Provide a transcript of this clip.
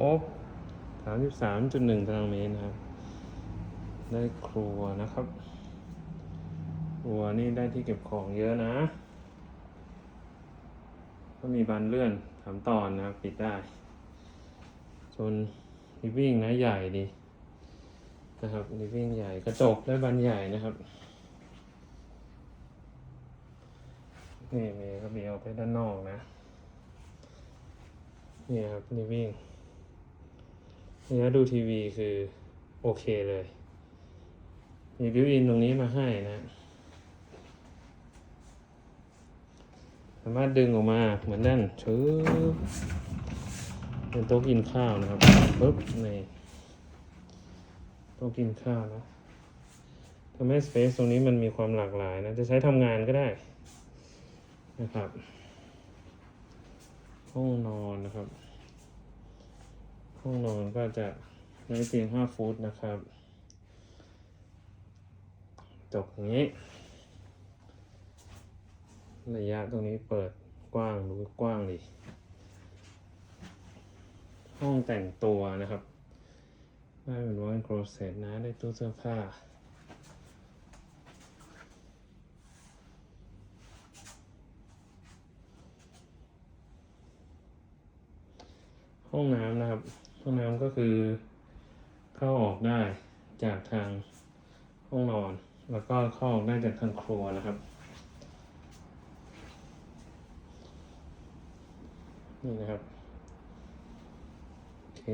รบสามสิบสามจุดหนึ่งตารางเมตรนะครับ ได้ครัวนะครับ ครัวนี่ได้ที่เก็บของเยอะนะ ก็มีบานเลื่อนสามตอนนะครับ ปิดได้ส่วนลิฟวิ่งนะใหญ่ดีนะครับลิฟวิ่งใหญ่กระจกได้บานใหญ่นะครับนี่มย์ก็มีออกไปด้านนอกนะ นี่ครับลิฟวิ่ง นี่ถ้าดูทีวีคือโอเคเลย มีบิวอินตรงนี้มาให้นะ สามารถดึงออกมาเหมือนนั่นชืบเป็นโต๊ะกินข้าวนะครับปึ๊บนี่โต๊ะกินข้าวนะทำให้สเปซตรงนี้มันมีความหลากหลายนะ จะใช้ทำงานก็ได้นะครับ ห้องนอนนะครับ ห้องนอนก็จะในเตียง5ฟุตนะครับจบอย่างนี้ ระยะตรงนี้เปิดกว้างดูกว้างดิห้องแต่งตัวนะครับได้เป็นวอนโครเซตนะได้ตู้เสื้อผ้า ห้องน้ำนะครับ ห้องน้ำก็คือเข้าออกได้จากทางห้องนอน แล้วก็เข้าออกได้จากทางครัวนะครับนี่นะครับโอเค